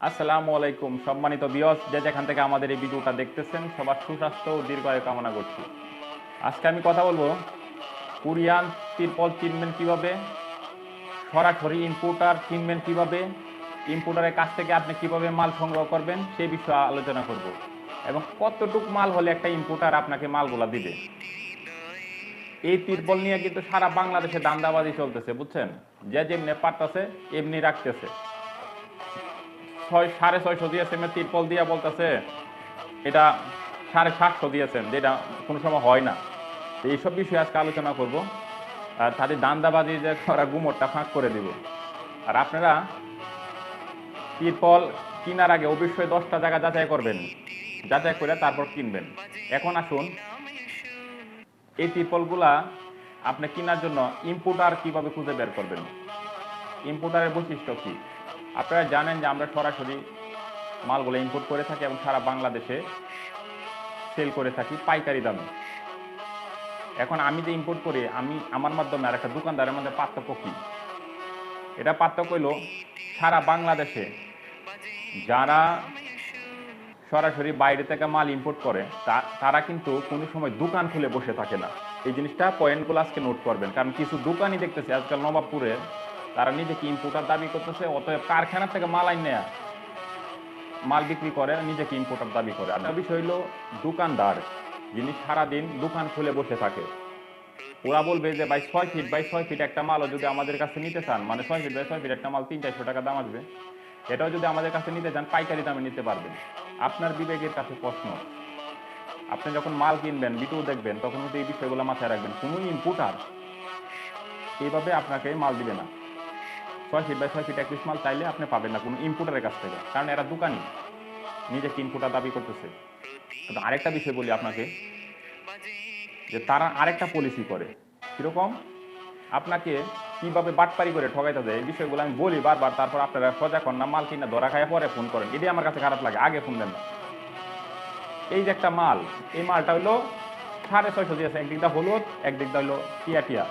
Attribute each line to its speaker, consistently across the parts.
Speaker 1: আসসালামু আলাইকুম সম্মানিত বিয়স যে যেখান থেকে আমাদের এই ভিডিওটা দেখতেছেন, সবার সুস্বাস্থ্য ও দীর্ঘায়ু কামনা করছি। আজকে আমি কথা বলব কোরিয়ান তিরপল চিনবেন কীভাবে, সরাসরি ইম্পোর্টার কিনবেন কীভাবে ইম্পোর্টারের কাছ থেকে আপনি কীভাবে মাল সংগ্রহ করবেন, সেই বিষয়ে আলোচনা করব এবং কতটুক মাল হলে একটা ইম্পোর্টার আপনাকে মালগুলা দিবে। এই তিরপল নিয়ে কিন্তু সারা বাংলাদেশে দান্দাবাজি চলতেছে, বুঝছেন? যে যেমনি পারতেছে, এমনি রাখতেছে। ছয়, সাড়ে ছয়শো দিয়েছে এমনি তিরপল দিয়ে বলতেছে। এটা সাড়ে সাতশো দিয়েছেন, যেটা কোনো সময় হয় না। এইসব বিষয়ে আজকে আলোচনা করব। আর তাদের দান্দাবাজি যে করা গুমরটা ফাঁক করে দিব। আর আপনারা তিরপল কেনার আগে অবশ্যই দশটা জায়গা যাচাই করবেন। যাচাই করে তারপর কিনবেন। এখন আসুন, এই তিরপলগুলা আপনি কেনার জন্য ইম্পোর্টার কীভাবে খুঁজে বের করবেন? ইম্পোর্টারের বৈশিষ্ট্য কি? আপনারা জানেন যে আমরা সরাসরি মালগুলো ইম্পোর্ট করে থাকি এবং সারা বাংলাদেশে সেল করে থাকি পাইকারি দামে। এখন আমি যে ইম্পোর্ট করি, আমি, আমার মাধ্যমে আর একটা দোকানদারের মধ্যে পার্থক্য কি? এটা পার্থক্য হইল সারা বাংলাদেশে যারা সরাসরি বাইরে থেকে মাল ইম্পোর্ট করে তারা কিন্তু কোনো সময় দোকান খুলে বসে থাকে না। এই জিনিসটা পয়েন্টগুলো আজকে নোট করবেন, কারণ কিছু দোকানই দেখতেছে, আজকাল নবাবপুরে তারা নিজেকে ইম্পোর্টার দাবি করতেছে, অতএব কারখানা থেকে মাল আইন নেয়া মাল বিক্রি করে, নিজেকে ইম্পোর্টার দাবি করে। আর বিষয় হলো দোকানদার যিনি সারাদিন দোকান খুলে বসে থাকে, ওরা বলবে যে, ভাই, ছয় ফিট বাই ছয় ফিট একটা মালও যদি আমাদের কাছে নিতে চান মানে ছয় ফিট বাই ছয় ফিট একটা মাল তিন চারশো টাকা দাম আসবে, এটাও যদি আমাদের কাছে নিতে চান, পাইকারি দামে নিতে পারবেন। আপনার বিবেকের কাছে প্রশ্ন, আপনি যখন মাল কিনবেন ভিডিও দেখবেন, তখন কিন্তু এই বিষয়গুলো মাথায় রাখবেন। কোনো ইম্পোর্টার এইভাবে আপনাকে মাল দিবে না। ছয় ফিট বাই ছয় ফিট এক পিস মাল চাইলে আপনি পাবেন না, কোনো ইম্পোর্টারের কাছ থেকে। কারণ এরা দোকানি, নিজেকে ইম্পোর্টার দাবি করতেছে। আরেকটা বিষয় বলি আপনাকে, যে তারা আরেকটা পলিসি করে। কীরকম? আপনাকে কীভাবে বাটপারি করে ঠকাইতে দেয়, এই বিষয়গুলো আমি বলি বারবার, তারপর আপনারা সজা কর না, মাল কিনা ধরা খায় পরে ফোন করেন। এটাই আমার কাছে খারাপ লাগে, আগে ফোন দেন না। এই যে একটা মাল, এই মালটা হলো সাড়ে ছয়শো দিয়েছে একদিকটা হলুদ, একদিকটা হলো টিয়া টিয়া।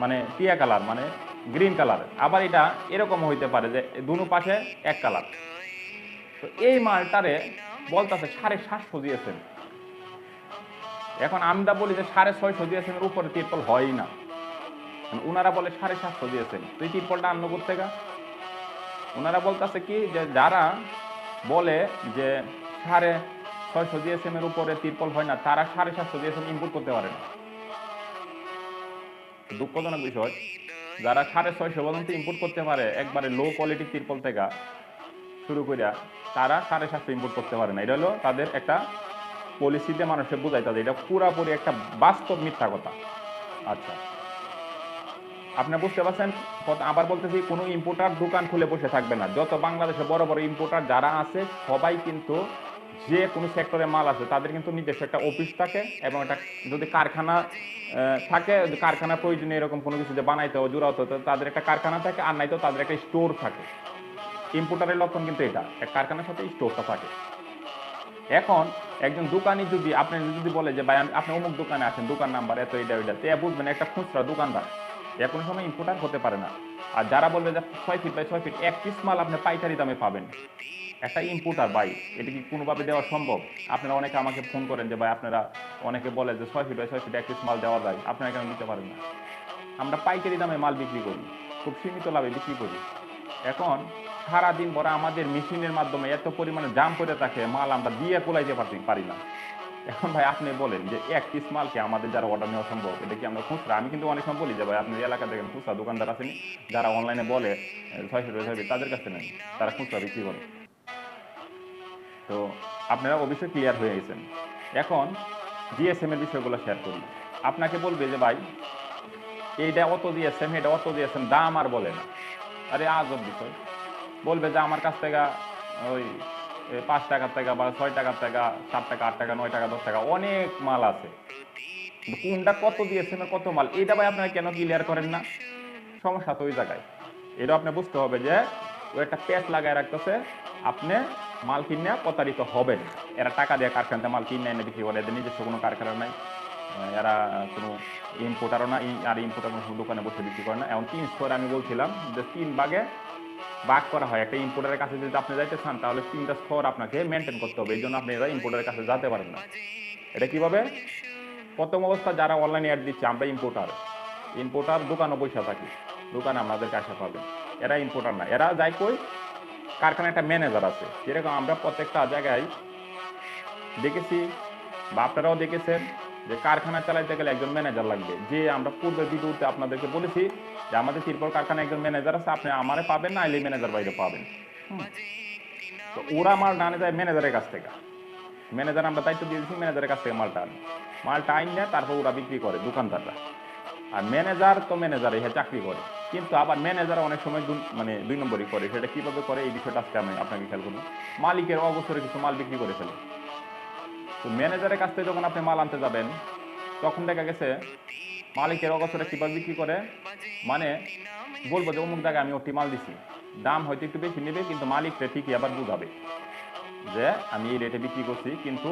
Speaker 1: মানে টিয়া কালার মানে গ্রিন কালার। আবার এটা এরকম হইতে পারে যে দুনো পাশে এক কালার। তো এই মালটারে বলতেছে সাড়ে সাতশো দিয়েছেন। এখন আমরা বলি যে সাড়ে ছয়শো দিয়েছেন উপরে তিরপল হয়ই না। মানে ওনারা বলে সাড়ে সাতশো দিয়েছেন। তুই তিরপলটা আন্ন করতে গা ওনারা বলতেছে কি যে যারা বলে যে সাড়ে ছয়শো জিএসএম এর উপরে তিরপল হয় না, তারা সাড়ে সাতশো জিএসএম ইম্পোর্ট করতে পারে না। দুঃখজনক বিষয়। যারা সাড়ে ছয়শো পর্যন্ত ইম্পোর্ট করতে পারে, একবারে লো কোয়ালিটির তিরপল থেকে শুরু করিয়া তারা সাড়ে সাতশো ইম্পোর্ট করতে পারে না। এটা হলো তাদের একটা পলিসিতে মানুষের বোঝাইতে হবে। এটা পুরাপুরি একটা বাস্তব মিথ্যা কথা। আচ্ছা। আপনি বুঝতে পারছেন? আবার বলতেছি, কোনো ইম্পোর্টার দোকান খুলে বসে থাকবে না। যত বাংলাদেশে বড় বড় ইম্পোর্টার যারা আছে, সবাই কিন্তু যে কোনো সেক্টরে মাল আছে, তাদের কিন্তু নিজস্ব একটা অফিস থাকে এবং একটা যদি কারখানা থাকে কারখানা প্রয়োজনে এরকম কোনো কিছু যে বানাইতে হবে জোড়াতে হতো তাদের একটা কারখানা থাকে আর নাইতো তাদের একটা স্টোর থাকে। ইম্পোর্টারের লক্ষণ কিন্তু এটা, এক কারখানার সাথে স্টোরটা থাকে। এখন একজন দোকানি যদি, আপনি যদি বলে যে, ভাই আপনি অমুক দোকানে আছেন, দোকান নাম্বার এত, এটা, ওইটা, তে বুঝবেন একটা খুচরা দোকানদার, এ কোনো সময় ইম্পোর্টার হতে পারে না। আর যারা বলবে যে ছয় ফিট বাই ছয় ফিট এক পিস মাল আপনি পাইকারি দামে পাবেন। একটা ইম্পোর্টার ভাই এটা কি কোনোভাবে দেওয়া সম্ভব? আপনারা অনেকে আমাকে ফোন করেন যে, ভাই, আপনারা অনেকে বলে যে, ছয় ফিট বাই ছয় ফিট এক মাল দেওয়া যায়। আপনারা কেন নিতে পারেন না? আমরা পাইকারি দামে মাল বিক্রি করি, খুব সীমিত লাভে বিক্রি করি। এখন সারাদিন ভরা আমাদের মেশিনের মাধ্যমে এত পরিমাণে জাম করে থাকে, মাল আমরা দিয়ে কোলাইতে পারতে পারি না। এখন ভাই, আপনি বলেন যে, এক পিস মালকে আমাদের যারা অর্ডার নেওয়া সম্ভব? এটা কি আমরা খুচরা? আমি কিন্তু অনেক সময় বলি যে, ভাই আপনি এলাকা দেখেন খুচরা দোকানদার আছেন যারা অনলাইনে বলে ছয়শো ছয়শো তাদের কাছে নেন। তারা খুচরা বিক্রি করে। তো আপনারা অবশ্যই ক্লিয়ার হয়ে গেছেন। এখন জিএসএম এর বিষয়গুলো শেয়ার করি। আপনাকে বলবে যে, ভাই এইটা অত দিয়েছেন এটা অত দিয়েছেন দাম আর বলে না। আরে, আজব বিষয়। বলবে যে, আমার কাছ থেকে ওই পাঁচ টাকার টাকা বা ছয় টাকার টাকা সাত টাকা, আট টাকা, নয় টাকা, দশ টাকা অনেক মাল আছে। কোনটা কত দিয়েছেন কত মাল? এটা ভাই, আপনারা কেন ক্লিয়ার করেন না? সমস্যা তো ওই জায়গায়। এটা আপনি বুঝতে হবে যে, ও একটা প্যাচ লাগায় রাখতেছে, আপনি মাল কিনে প্রতারিত হবেন। এরা টাকা দিয়ে কারখানাতে মাল কিনে এনে বিক্রি করে? এদের নিজস্ব কোনো কারখানা নাই। এরা কোনো ইম্পোর্টারও না আর ইম্পোর্টার কোনো দোকানে বসে বিক্রি করে না। এমন তিন স্কোয়ার আমি বলছিলাম যে তিন ভাগে ভাগ করা হয়। একটা ইম্পোর্টারের কাছে যদি আপনি যাইতে চান, তাহলে তিনটা স্তর আপনাকে মেনটেন করতে হবে। এই জন্য আপনি এরা ইম্পোর্টারের কাছে যেতে পারেন না। এটা কীভাবে? প্রথম অবস্থা যারা অনলাইনে অ্যাড দিচ্ছে, আমরা ইম্পোর্টার ইম্পোর্টার দোকানও পয়সা থাকি। দোকানে আপনাদের কাছে পাবেন এরা ইম্পোর্টার না। এরা যাই কই কারখানা একটা ম্যানেজার আছে। যেরকম আমরা প্রত্যেকটা জায়গায় দেখেছি, বা আপনারাও দেখেছেন যে কারখানা চালাইতে গেলে একজন ম্যানেজার লাগবে। যে আমরা পূর্বে ভিডিওতে আপনাদেরকে বলেছি যে আমাদের তিরপল কারখানায় একজন ম্যানেজার আছে, আপনি আমারে পাবেন, না এলে ম্যানেজার বাইরে পাবেন। তো ওরা মাল আনে যায় ম্যানেজারের কাছ থেকে। ম্যানেজার আমরা দায়িত্ব দিয়ে দিচ্ছি ম্যানেজারের কাছ থেকে মালটা আনে মালটা আইন নেয় তারপর ওরা বিক্রি করে দোকানদাররা। আর ম্যানেজার তো ম্যানেজার হ্যাঁ চাকরি করে। কিন্তু আবার ম্যানেজার অনেক সময় মানে দুই নম্বরই করে। সেটা কীভাবে করে? এই বিষয়টা আজকে আমি আপনাকে খেয়াল করব। মালিকের অবসরে কিছু মাল বিক্রি করে ফেলে। তো ম্যানেজারের কাছ থেকে যখন আপনি মাল আনতে যাবেন, তখন দেখা গেছে মালিকের অগসরে কীভাবে বিক্রি করে? মানে বলব যে অমুক জায়গায় আমি ওটি মাল দিছি। দাম হয়তো একটু বেশি নেবে, কিন্তু মালিকটা ঠিকই আবার বুঝাবে যে আমি এই রেটে বিক্রি করছি, কিন্তু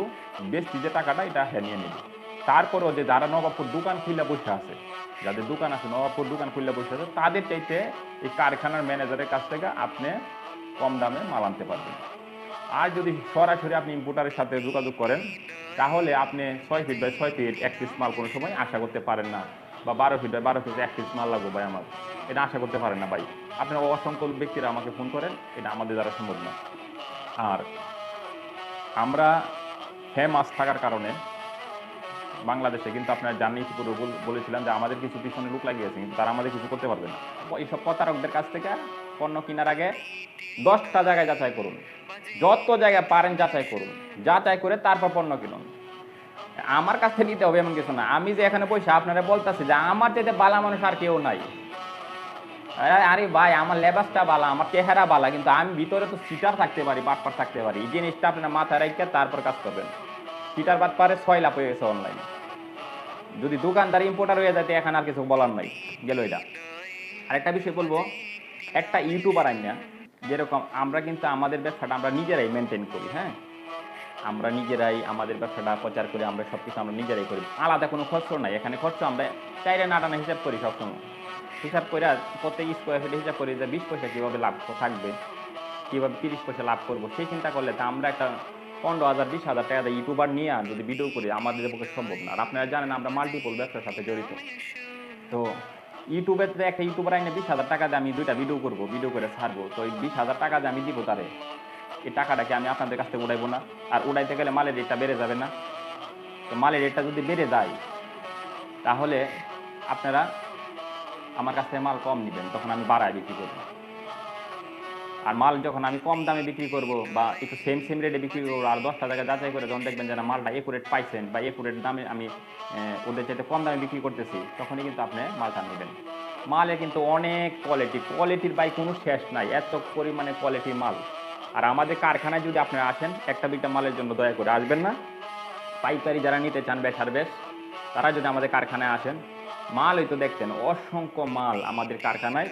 Speaker 1: বেশি যে টাকাটা, এটা হ্যাঁ নিয়ে নেবে। তারপরেও যে যারা নবাবপুর দোকান খুলে বসে আছে, যাদের দোকান আছে, নবাবপুর দোকান খুলে বসে আছে, তাদের চাইতে এই কারখানার ম্যানেজারের কাছ থেকে আপনি কম দামে মাল আনতে পারবেন। আর যদি সরাসরি আপনি ইম্পোর্টারের সাথে যোগাযোগ করেন, তাহলে আপনি ছয় ফিট বাই ছয় ফিট এক পিস মাল কোনো সময় আশা করতে পারেন না, বা বারো ফিট বাই বারো ফিট এক পিস মাল লাগবে ভাই আমার। এটা আশা করতে পারেন না ভাই। আপনারা অসংখ্য ব্যক্তিরা আমাকে ফোন করেন, এটা আমাদের দ্বারা সম্ভব না। আর আমরা ফেমাস থাকার কারণে বাংলাদেশে, কিন্তু আপনারা জানেন, ইতিপূর্বে বল- বলেছিলাম যে আমাদের কিছু পিছনে লোক লাগিয়েছে, কিন্তু তারা আমাদের কিছু করতে পারবে না। এইসব প্রতারকদের কাছ থেকে পণ্য কেনার আগে দশটা জায়গায় যাচাই করুন। যত জায়গায় পারেন যাচাই করুন। যাচাই করে তারপর পণ্য কিনুন। আমার কাছ থেকে নিতে হবে এমন কিছু না। আমি যে এখানে বসে আপনারা বলতেছি যে আমার যেতে বালা মানুষ আর কেউ নাই। আরে- ভাই, আমার লেবাসটা বালা, আমার চেহারা বালা, কিন্তু আমি ভিতরে তো সিটার থাকতে পারি, বাটপার থাকতে পারি। এই জিনিসটা আপনার মাথায় রেখে তারপর কাজ করবেন। সিটার বাদ পারে ছয় লাভ হয়ে গেছে অনলাইনে যদি দোকানদার ইম্পোর্টার হয়ে যায় এখন আর কিছু বলার নাই। গেল এটা। আরেকটা বিষয় বলব, একটা ইউটিউবার আইনা যেরকম আমরা কিন্তু আমাদের ব্যবসাটা আমরা নিজেরাই মেনটেন করি হ্যাঁ? আমরা নিজেরাই আমাদের ব্যবসাটা প্রচার করি আমরা সব কিছু আমরা নিজেরাই করি। আলাদা কোনো খরচ নাই। এখানে খরচ আমরা চাইরে নাটানা হিসাব করি সবসময়। হিসাব করে প্রত্যেক স্কোয়ার ফিটে হিসাব করি যে বিশ পয়সা কীভাবে লাভ থাকবে, কীভাবে তিরিশ পয়সা লাভ করব সেই চিন্তা করলে তো আমরা একটা পনেরো হাজার, বিশ হাজার টাকা দিয়ে ইউটিউবার নিয়ে আর যদি ভিডিও করি, আমাদের পক্ষে সম্ভব না। আর আপনারা জানেন, আমরা মাল্টিপল ব্যবসার সাথে জড়িত। তো ইউটিউবে তো একটা ইউটিউবার আইনে বিশ হাজার টাকা দিয়ে আমি দুইটা ভিডিও করব ভিডিও করে ছাড়বো, তো এই বিশ হাজার টাকা দিয়ে আমি দিব তারে? এই টাকাটাকে আমি আপনাদের কাছ থেকে উড়াইবো না? আর উঠাইতে গেলে মালের রেটটা বেড়ে যাবে না? তো মালের রেটটা যদি বেড়ে যায়, তাহলে আপনারা আমার কাছ থেকে মাল কম নেবেন, তখন আমি বাড়ায় বিক্রি করব। আর মাল যখন আমি কম দামে বিক্রি করব বা একটু সেম সেম রেটে বিক্রি করব, আর দশটা জায়গায় যাচাই করে যখন দেখবেন যে না, মালটা একুরেট পাইছেন বা একুরেট দামে আমি ওদের চাইতে কম দামে বিক্রি করতেছি, তখনই কিন্তু আপনি মালটা নেবেন। মালে কিন্তু অনেক কোয়ালিটি কোয়ালিটির বাই কোনো শেষ নাই, এত পরিমাণে কোয়ালিটির মাল। আর আমাদের কারখানায় যদি আপনারা আসেন, একটা, দুইটা মালের জন্য দয়া করে আসবেন না। পাইকারি যারা নিতে চান বেশার বেশ, তারা যদি আমাদের কারখানায় আসেন মাল হয়তো দেখতেন, অসংখ্য মাল আমাদের কারখানায়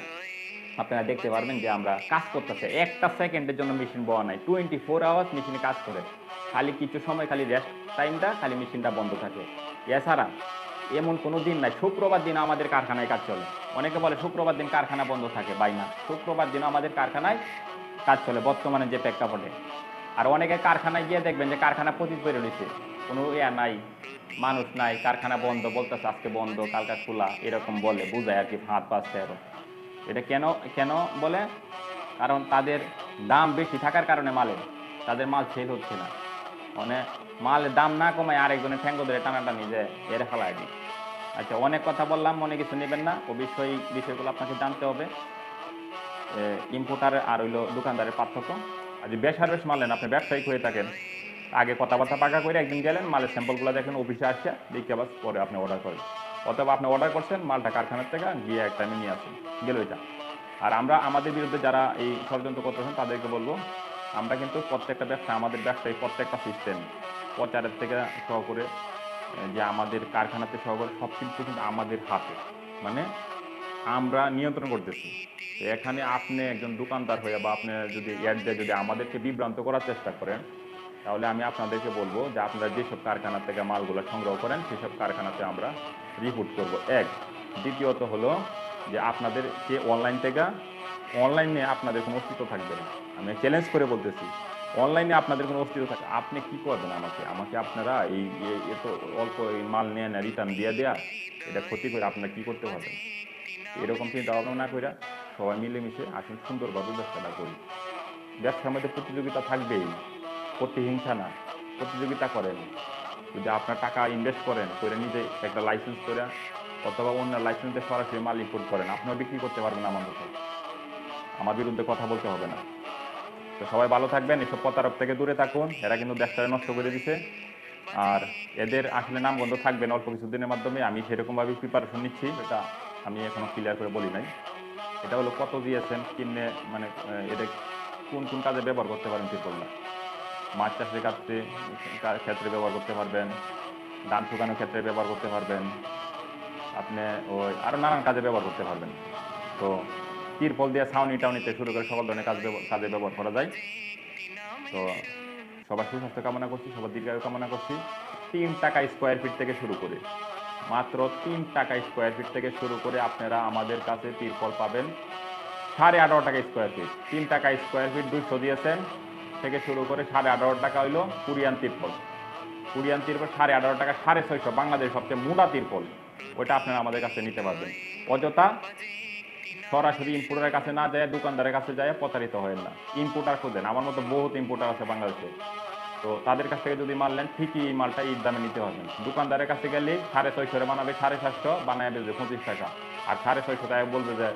Speaker 1: আপনারা দেখতে পারবেন যে আমরা কাজ করতেছে। একটা সেকেন্ডের জন্য মেশিন বওয়া নাই। টোয়েন্টি ফোর আওয়ার্স মেশিনে কাজ করে। খালি কিছু সময়, খালি রেস্ট টাইমটা খালি মেশিনটা বন্ধ থাকে। এছাড়া এমন কোনো দিন নাই, শুক্রবার দিন আমাদের কারখানায় কাজ চলে। অনেকে বলে শুক্রবার দিন কারখানা বন্ধ থাকে বাই না। শুক্রবার দিন আমাদের কারখানায় কাজ চলে, বর্তমানে যে প্রেক্ষাপটে। আর অনেকে কারখানায় গিয়ে দেখবেন যে কারখানা পতিত বের রয়েছে। কোনো ইয়া নাই, মানুষ নাই, কারখানা বন্ধ, বলতেছে আজকে বন্ধ, কালকা খোলা, এরকম বলে, বুঝায় আর কি, হাত পাচ্ছে আর। এটা কেন কেন বলে? কারণ তাদের দাম বেশি থাকার কারণে মালের তাদের মাল সেল হচ্ছে না। মানে মালের দাম না কমায় আরেকজনের ঠ্যাঙ্গ ধরে টানাটানি যে এর ফেলায় দিই আচ্ছা অনেক কথা বললাম, মনে কিছু নেবেন না। ও বিষয়, বিষয়গুলো আপনাকে জানতে হবে। ইম্পোর্টার আর হইল দোকানদারের পার্থক্য। আর যদি বেশ বেশ মারলেন আপনি ব্যবসায়িক হয়ে থাকেন। আগে কথাবার্তা পাকা করে একদিন গেলেন, মালের স্যাম্পলগুলো দেখেন, অফিসে আসছে, দেখে আবার পরে আপনি অর্ডার করেন। অথবা আপনি অর্ডার করছেন, মালটা কারখানার থেকে গিয়ে এক টাইমে নিয়ে আসুন। গেল এটা। আর আমরা আমাদের বিরুদ্ধে যারা এই ষড়যন্ত্র করতেছেন, তাদেরকে বলব, আমরা কিন্তু প্রত্যেকটা ব্যবসা, আমাদের ব্যবসায় প্রত্যেকটা সিস্টেম প্রচারের থেকে সহ করে যে আমাদের কারখানাতে সহ করে সব কিছু কিন্তু আমাদের হাতে। মানে আমরা নিয়ন্ত্রণ করতেছি। এখানে আপনি একজন দোকানদার হয়ে বা আপনি যদি অ্যাড দিয়ে যদি আমাদেরকে বিভ্রান্ত করার চেষ্টা করেন তাহলে আমি আপনাদেরকে বলব যে আপনারা যেসব কারখানা থেকে মালগুলো সংগ্রহ করেন, সেসব কারখানাতে আমরা রিপোর্ট করব। এক, দ্বিতীয়ত হলো যে আপনাদেরকে অনলাইন থেকে অনলাইনে আপনাদের কোনো অস্তিত্ব থাকবে না। আমি চ্যালেঞ্জ করে বলতেছি অনলাইনে আপনাদের কোনো অস্তিত্ব থাকে, আপনি কি করবেন আমাকে? আমাকে আপনারা এই এই- এত অল্প এই মাল নিয়ে না রিটার্ন দিয়ে দেয়া, এটা ক্ষতি করে আপনারা কি করতে পারবেন? এরকম চিন্তা ভাবনা না করে সবাই মিলেমিশে আসুন সুন্দরভাবে ব্যবসাটা করি। ব্যবসার মধ্যে প্রতিযোগিতা থাকবেই। প্রতিহিংসা না, প্রতিযোগিতা করেন। যদি আপনার টাকা ইনভেস্ট করেন করে নিজে একটা লাইসেন্স করে অথবা অন্য লাইসেন্সে সরাসরি মাল ইম্পোর্ট করেন, আপনিও বিক্রি করতে পারবেন আমার মতো। আমার বিরুদ্ধে কথা বলতে হবে না। তো সবাই ভালো থাকবেন, এসব প্রতারক থেকে দূরে থাকুন, এরা কিন্তু দেশটা নষ্ট করে দিছে। আর এদের আসলে নাম বন্ধ থাকবে না, অল্প কিছুদিনের মাধ্যমে। আমি সেরকমভাবে প্রিপারেশন নিচ্ছি, এটা আমি এখনও ক্লিয়ার করে বলি নাই। এটা হলো কত দিয়েছেন, কিনে মানে এটা কোন কোন কাজে ব্যবহার করতে পারেন ত্রিপলটা মাছ চাষের কাছে ক্ষেত্রে ব্যবহার করতে পারবেন, ধান শুকানোর ক্ষেত্রে ব্যবহার করতে পারবেন, আপনি ওই আরও নানান কাজে ব্যবহার করতে পারবেন। তো তিরপল দিয়ে ছাউনি টাউনিতে শুরু করে সকল ধরনের কাজ কাজে ব্যবহার করা যায়। তো সবার সুস্বাস্থ্য কামনা করছি, সবার দীর্ঘায়ু কামনা করছি। তিন টাকা স্কোয়ার ফিট থেকে শুরু করে, মাত্র তিন টাকা স্কোয়ার ফিট থেকে শুরু করে আপনারা আমাদের কাছে তিরপল পাবেন। সাড়ে আঠারো টাকা স্কোয়ার ফিট তিন টাকা স্কোয়ার ফিট দুশো দিয়েছেন। থেকে শুরু করে সাড়ে আঠারো টাকা হইল কুরিয়ান তিরপল। কুরিয়ান তিরপল সাড়ে আঠারো টাকা, সাড়ে ছয়শো বাংলাদেশ সবচেয়ে মোটা তিরপল। ওইটা আপনারা আমাদের কাছে নিতে পারবেন। অযথা সরাসরি ইম্পোর্টারের কাছে না যায় দোকানদারের কাছে যায় প্রতারিত হয় না। ইম্পোর্টার খোঁজেন। আমার মতো বহুত ইম্পোর্টার আছে বাংলাদেশে। তো তাদের কাছ থেকে যদি মাল নেন, ঠিকই এই মালটা ঈদ দামে নিতে হবে। দোকানদারের কাছে গেলে সাড়ে ছয়শো বানাবে সাড়ে সাতশো, বানায় দেবে পঁচিশ টাকা। আর সাড়ে ছয়শো টাকা বলবে যে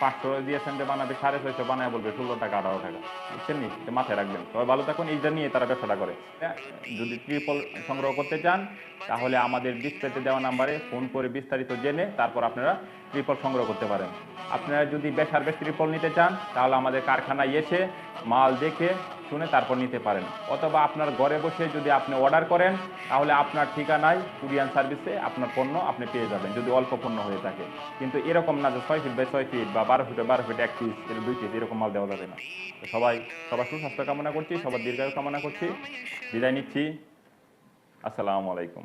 Speaker 1: পাঁচশো দিয়ে যে বানাবে, সাড়ে ছয়শো বানায় বলবে, ষোলো টাকা, আঠারো টাকা। বুঝছেন নি? মাথায় রাখবেন। সবাই ভালো থাকুন এইটা নিয়ে তারা ব্যবসাটা করে। যদি ট্রিপল সংগ্রহ করতে চান, তাহলে আমাদের ডিসপ্লেতে দেওয়া নাম্বারে ফোন করে বিস্তারিত জেনে তারপর আপনারা ট্রিপল সংগ্রহ করতে পারেন। আপনারা যদি বেসার বেশ ট্রিপল নিতে চান, তাহলে আমাদের কারখানায় এসে মাল দেখে শুনে তারপর নিতে পারেন। অথবা আপনার ঘরে বসে যদি আপনি অর্ডার করেন, তাহলে আপনার ঠিকানায় কুরিয়ান সার্ভিসে আপনার পণ্য আপনি পেয়ে যাবেন, যদি অল্প পণ্য হয়ে থাকে। কিন্তু এরকম না যে ছয় ফিট বাই ছয় ফিট বা বারো ফিট বারো ফিট এক পিস দুই পিস এরকম মাল দেওয়া যাবে না। সবাই, সবার সুস্বাস্থ্য কামনা করছি, সবার দীর্ঘায়ু কামনা করছি। বিদায় নিচ্ছি। আসসালামু আলাইকুম।